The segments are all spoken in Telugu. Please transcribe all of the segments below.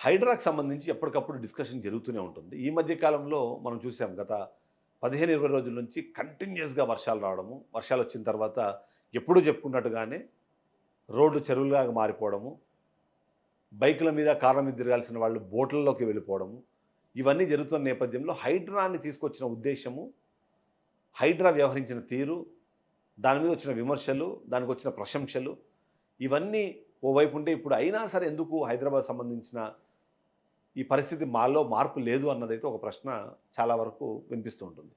హైడ్రాకి సంబంధించి ఎప్పటికప్పుడు డిస్కషన్ జరుగుతూనే ఉంటుంది. ఈ మధ్య కాలంలో మనం చూసాం గత పదిహేను ఇరవై రోజుల నుంచి కంటిన్యూస్గా వర్షాలు రావడము వర్షాలు వచ్చిన తర్వాత ఎప్పుడూ చెప్పుకున్నట్టుగానే రోడ్లు చెరువులుగా మారిపోవడము బైకుల మీద కార్ల మీద తిరగాల్సిన వాళ్ళు బోట్లలోకి వెళ్ళిపోవడము ఇవన్నీ జరుగుతున్న నేపథ్యంలో హైడ్రాని తీసుకొచ్చిన ఉద్దేశము హైడ్రా వ్యవహరించిన తీరు దాని మీద వచ్చిన విమర్శలు దానికి వచ్చిన ప్రశంసలు ఇవన్నీ ఓవైపు ఉంటే ఇప్పుడు అయినా సరే ఎందుకు హైదరాబాద్ సంబంధించిన ఈ పరిస్థితి మాలో మార్పు లేదు అన్నదైతే ఒక ప్రశ్న చాలా వరకు వినిపిస్తూ ఉంటుంది.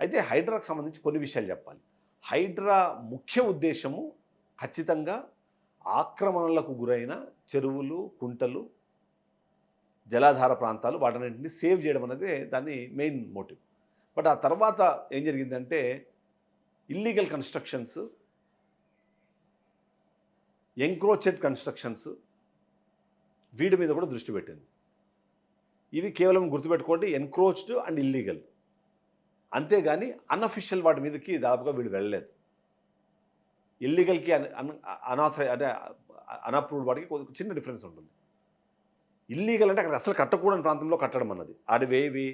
అయితే హైడ్రాకు సంబంధించి కొన్ని విషయాలు చెప్పాలి. హైడ్రా ముఖ్య ఉద్దేశము ఖచ్చితంగా ఆక్రమణలకు గురైన చెరువులు కుంటలు జలాధార ప్రాంతాలు వాటన్నింటినీ సేవ్ చేయడం అనేది దాని మెయిన్ మోటివ్. బట్ ఆ తర్వాత ఏం జరిగిందంటే ఇల్లీగల్ కన్స్ట్రక్షన్స్ ఎంక్రోచెడ్ కన్స్ట్రక్షన్స్ వీటి మీద కూడా దృష్టి పెట్టింది. ఇవి కేవలం గుర్తుపెట్టుకోండి ఎన్క్రోచ్డ్ అండ్ ఇల్లీగల్ అంతేగాని అన్అఫిషియల్ వాటి మీదకి దాదాపుగా వీళ్ళు వెళ్ళలేదు. ఇల్లీగల్కి అనాథరై అంటే అన్అప్రూవ్డ్ వాటికి చిన్న డిఫరెన్స్ ఉంటుంది. ఇల్లీగల్ అంటే అక్కడ అసలు కట్టకూడని ప్రాంతంలో కట్టడం అన్నది. అడివేవి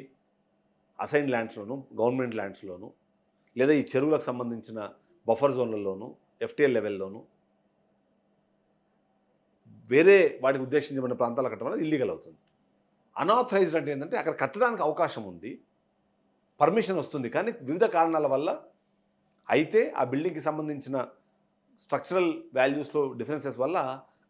అసైన్ ల్యాండ్స్లోను గవర్నమెంట్ ల్యాండ్స్లోను లేదా ఈ చెరువులకు సంబంధించిన బఫర్ జోన్లలోను ఎఫ్టీఎల్ లెవెల్లోను వేరే వాటికి ఉద్దేశించబడిన ప్రాంతాలు కట్టడం అనేది ఇల్లీగల్ అవుతుంది. అనాథరైజ్డ్ అంటే ఏంటంటే అక్కడ కట్టడానికి అవకాశం ఉంది. పర్మిషన్ వస్తుంది. కానీ వివిధ కారణాల వల్ల అయితే ఆ బిల్డింగ్కి సంబంధించిన స్ట్రక్చరల్ వాల్యూస్లో డిఫరెన్సెస్ వల్ల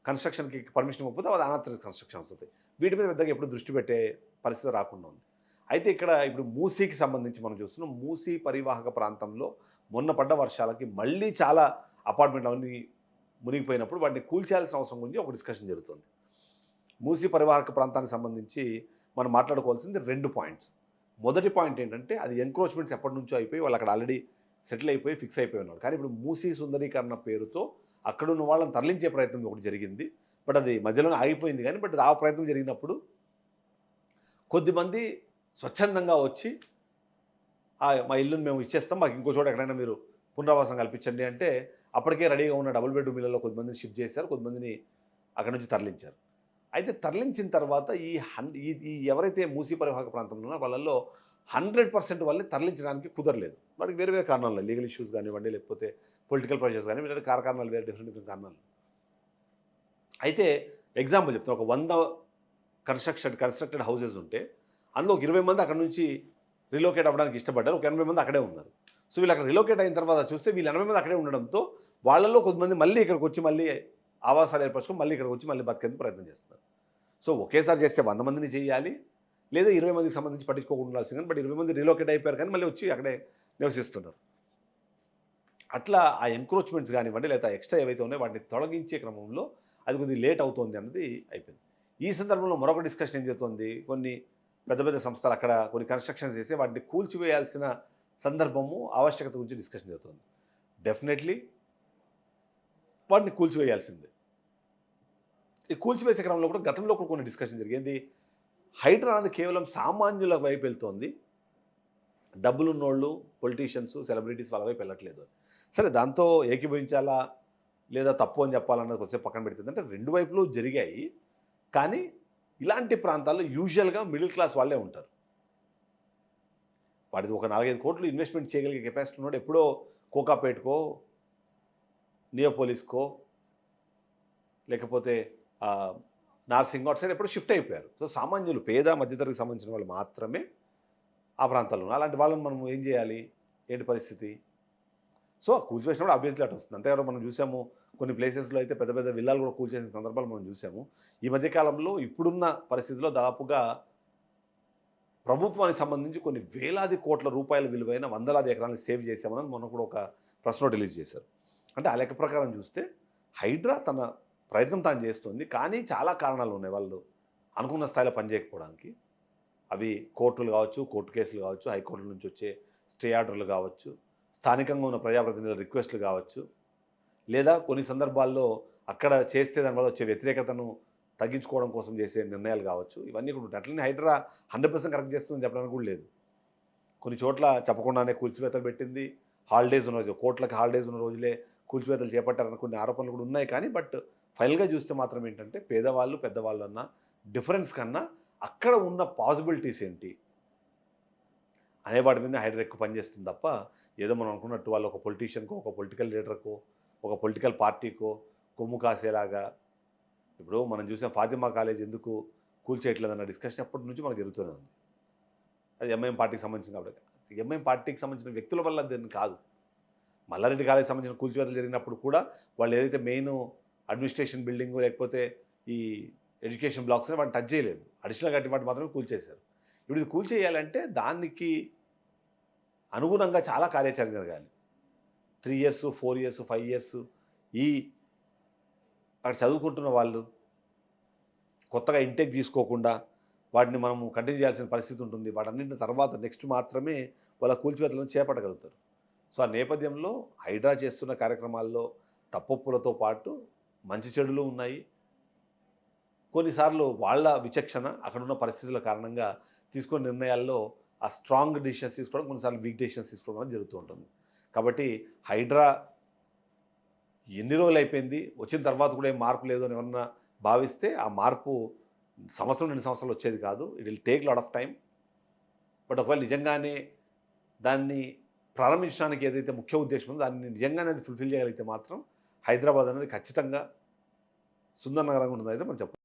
కన్స్ట్రక్షన్కి పర్మిషన్ ఇవ్వకపోతే అది అనాథరైజ్ కన్స్ట్రక్షన్ వస్తుంది. వీటి మీద పెద్దగా ఎప్పుడు దృష్టి పెట్టే పరిస్థితి రాకుండా ఉంది. అయితే ఇక్కడ ఇప్పుడు మూసీకి సంబంధించి మనం చూస్తున్నాం. మూసీ పరివాహక ప్రాంతంలో మొన్న పడ్డ వర్షాలకి మళ్ళీ చాలా అపార్ట్మెంట్లు అవన్నీ మునిగిపోయినప్పుడు వాటిని కూల్చేయాల్సిన అవసరం గురించి ఒక డిస్కషన్ జరుగుతుంది. మూసీ పరివాహక ప్రాంతానికి సంబంధించి మనం మాట్లాడుకోవాల్సింది రెండు పాయింట్స్. మొదటి పాయింట్ ఏంటంటే అది ఎంక్రోచ్మెంట్స్ ఎప్పటి నుంచో అయిపోయి వాళ్ళు అక్కడ ఆల్రెడీ సెటిల్ అయిపోయి ఫిక్స్ అయిపోయి ఉన్నారు. కానీ ఇప్పుడు మూసీ సుందరీకరణ పేరుతో అక్కడ ఉన్న వాళ్ళని తరలించే ప్రయత్నం ఒకటి జరిగింది. బట్ అది మధ్యలోనే ఆగిపోయింది కానీ బట్ ఆ ప్రయత్నం జరిగినప్పుడు కొద్దిమంది స్వచ్ఛందంగా వచ్చి మా ఇల్లుని మేము ఇచ్చేస్తాం మాకు ఇంకో చోట ఎక్కడైనా మీరు పునరావాసం కల్పించండి అంటే అప్పటికే రెడీగా ఉన్న డబుల్ బెడ్రూమ్ ఇళ్ళలో కొద్దిమందిని షిఫ్ట్ చేశారు కొద్దిమందిని అక్కడ నుంచి తరలించారు. అయితే తరలించిన తర్వాత ఈ హన్ ఈ ఎవరైతే మూసీ పరివాహక ప్రాంతంలో ఉన్నారో వాళ్ళల్లో హండ్రెడ్ పర్సెంట్ వాళ్ళని తరలించడానికి కుదరలేదు. వాటికి వేరే వేరే కారణాలు లీగల్ ఇష్యూస్ కానివ్వండి లేకపోతే పొలిటికల్ ప్రెషర్స్ కానీ వేరే కారణాలు వేరే డిఫరెంట్ డిఫరెంట్ కారణాలు అయితే ఎగ్జాంపుల్ చెప్తాను ఒక వంద కన్స్ట్రక్షన్ కన్స్ట్రక్టెడ్ హౌసెస్ ఉంటే అందులో ఒక ఇరవై మంది అక్కడ నుంచి రిలోకేట్ అవ్వడానికి ఇష్టపడ్డారు. ఒక ఎనభై మంది అక్కడే ఉన్నారు. సో వీళ్ళు అక్కడ రిలోకేట్ అయిన తర్వాత చూస్తే వీళ్ళు ఎనభై మంది అక్కడే ఉండడంతో వాళ్ళలో కొంతమంది మళ్ళీ ఇక్కడికి వచ్చి మళ్ళీ ఆవాసాలు ఏర్పరచుకొని మళ్ళీ ఇక్కడికి వచ్చి మళ్ళీ బతికేందుకు ప్రయత్నం చేస్తున్నారు. సో ఒకేసారి చేస్తే వంద మందిని చేయాలి లేదా ఇరవై మందికి సంబంధించి పట్టించుకోకుండా ఉండాల్సింది కానీ బట్ ఇరవై మంది రిలోకేట్ అయిపోయారు కానీ మళ్ళీ వచ్చి అక్కడే నివసిస్తున్నారు. అట్లా ఆ ఎంక్రోచ్మెంట్స్ కానివ్వండి లేదా ఎక్స్ట్రా ఏవైతే ఉన్నాయో వాటిని తొలగించే క్రమంలో అది కొద్దిగా లేట్ అవుతుంది అన్నది అయిపోయింది. ఈ సందర్భంలో మరొక డిస్కషన్ ఏం జరుగుతుంది? కొన్ని పెద్ద పెద్ద సంస్థలు అక్కడ కొన్ని కన్స్ట్రక్షన్స్ చేసి వాటిని కూల్చివేయాల్సిన సందర్భము ఆవశ్యకత గురించి డిస్కషన్ జరుగుతుంది. డెఫినెట్లీ వాటిని కూల్చివేయాల్సిందే. ఈ కూల్చివేసే క్రమంలో కూడా గతంలో కూడా కొన్ని డిస్కషన్ జరిగింది. హైడ్రా అనేది కేవలం సామాన్యుల వైపు వెళ్తోంది. డబ్బులున్నోళ్ళు పొలిటీషియన్స్ సెలబ్రిటీస్ వాళ్ళ వైపు వెళ్ళట్లేదు. సరే దాంతో ఏకీభవించాలా? లేదా తప్పు అని చెప్పాలన్నది కొంచెం పక్కన పెడుతుంది అంటే రెండు వైపులు జరిగాయి. కానీ ఇలాంటి ప్రాంతాల్లో యూజువల్గా మిడిల్ క్లాస్ వాళ్ళే ఉంటారు. వాడిది ఒక నాలుగైదు కోట్లు ఇన్వెస్ట్మెంట్ చేయగలిగే కెపాసిటీ ఉన్నాడు ఎప్పుడో కోకాపేట్కో నియోపోలిస్కో లేకపోతే నార్సింగ్ అటు సైడ్ ఎప్పుడు షిఫ్ట్ అయిపోయారు. సో సామాన్యులు పేద మధ్యతరగతికి సంబంధించిన వాళ్ళు మాత్రమే ఆ ప్రాంతాల్లో ఉన్నారు. అలాంటి వాళ్ళని మనం ఏం చేయాలి? ఏంటి పరిస్థితి? సో కూల్చివేసినప్పుడు ఆబ్వియస్లీ అటు వస్తుంది. అంతేకాదు మనం చూసాము కొన్ని ప్లేసెస్లో అయితే పెద్ద పెద్ద విల్లాలు కూడా కూల్చేసిన సందర్భాలు మనం చూసాము. ఈ మధ్యకాలంలో ఇప్పుడున్న పరిస్థితిలో దాదాపుగా ప్రభుత్వానికి సంబంధించి కొన్ని వేలాది కోట్ల రూపాయల విలువైన వందలాది ఎకరాలను సేవ్ చేశామని మొన్న కూడా ఒక ప్రశ్న రిలీజ్ చేశారు. అంటే ఆ లెక్క ప్రకారం చూస్తే హైడ్రా తన ప్రయత్నం తాను చేస్తుంది. కానీ చాలా కారణాలు ఉన్నాయి. వాళ్ళు అనుకున్న స్థాయిలో పనిచేయకపోవడానికి అవి కోర్టులు కావచ్చు కోర్టు కేసులు కావచ్చు హైకోర్టుల నుంచి వచ్చే స్టే ఆర్డర్లు కావచ్చు స్థానికంగా ఉన్న ప్రజాప్రతినిధుల రిక్వెస్ట్లు కావచ్చు లేదా కొన్ని సందర్భాల్లో అక్కడ చేస్తే దానివల్ల వచ్చే వ్యతిరేకతను తగ్గించుకోవడం కోసం చేసే నిర్ణయాలు కావచ్చు. ఇవన్నీ కూడా అట్లనే హైడ్రా హండ్రెడ్ పర్సెంట్ కరెక్ట్ చేస్తుందని చెప్పడానికి కూడా లేదు. కొన్ని చోట్ల చెప్పకుండానే కూల్చివేతలు పెట్టింది. హాలిడేస్ ఉన్న రోజు కోట్లకు హాలిడేస్ ఉన్న రోజులే కూల్చివేతలు చేపట్టారన్న కొన్ని ఆరోపణలు కూడా ఉన్నాయి. కానీ బట్ ఫైనల్గా చూస్తే మాత్రం ఏంటంటే పేదవాళ్ళు పెద్దవాళ్ళు అన్న డిఫరెన్స్ కన్నా అక్కడ ఉన్న పాసిబిలిటీస్ ఏంటి? అనే వాటి మీద హైడ్రా ఎక్కువ పనిచేస్తుంది తప్ప ఏదో మనం అనుకున్నట్టు వాళ్ళు ఒక పొలిటీషియన్కో ఒక పొలిటికల్ లీడర్కో ఒక పొలిటికల్ పార్టీకో కొమ్ము కాసేలాగా ఇప్పుడు మనం చూసాం ఫాతిమా కాలేజ్ ఎందుకు కూల్చేయట్లేదన్న డిస్కషన్ ఎప్పటి నుంచి మనకు జరుగుతూనే ఉంది. అది ఎంఐఎం పార్టీకి సంబంధించింది కాబట్టి. ఎంఐఎం పార్టీకి సంబంధించిన వ్యక్తుల వల్ల దీన్ని కాదు. మల్లారెడ్డి కాలేజ్ సంబంధించిన కూల్చివేతలు జరిగినప్పుడు కూడా వాళ్ళు ఏదైతే మెయిన్ అడ్మినిస్ట్రేషన్ బిల్డింగ్ లేకపోతే ఈ ఎడ్యుకేషన్ బ్లాక్స్ని వాటిని టచ్ చేయలేదు. అడిషనల్ కట్టి వాటి మాత్రమే కూల్చేశారు. ఇప్పుడు ఇది కూల్చేయాలంటే దానికి అనుగుణంగా చాలా కార్యాచరణ జరగాలి. Three years four years five years ఈ అక్కడ చదువుకుంటున్న వాళ్ళు కొత్తగా ఇంటేక్ తీసుకోకుండా వాటిని మనం కంటిన్యూ చేయాల్సిన పరిస్థితి ఉంటుంది. వాటన్నింటిని తర్వాత నెక్స్ట్ మాత్రమే వాళ్ళ కూల్చివేతలను చేపట్టగలుగుతారు. సో ఆ నేపథ్యంలో హైడ్రా చేస్తున్న కార్యక్రమాల్లో తప్పొప్పులతో పాటు మంచి చెడులు ఉన్నాయి. కొన్నిసార్లు వాళ్ళ విచక్షణ అక్కడున్న పరిస్థితుల కారణంగా తీసుకున్న నిర్ణయాల్లో ఆ స్ట్రాంగ్ డిసిషన్స్ తీసుకోవడం కొన్నిసార్లు వీక్ డిసిషన్స్ తీసుకోవడం జరుగుతూ ఉంటుంది. కాబట్టి హైడ్రా ఎన్ని రోజులు అయిపోయింది వచ్చిన తర్వాత కూడా ఏం మార్పు లేదు అని ఎవరన్నా భావిస్తే ఆ మార్పు సంవత్సరం రెండు సంవత్సరాలు వచ్చేది కాదు. It will take lot of time but ఒకవేళ నిజంగానే దాన్ని ప్రారంభించడానికి ఏదైతే ముఖ్య ఉద్దేశం ఉందో దాన్ని నిజంగానే అది ఫుల్ఫిల్ చేయగలిగితే మాత్రం హైదరాబాద్ అనేది ఖచ్చితంగా సుందర నగరంగా ఉంటుందైతే మనం చెప్పచ్చు.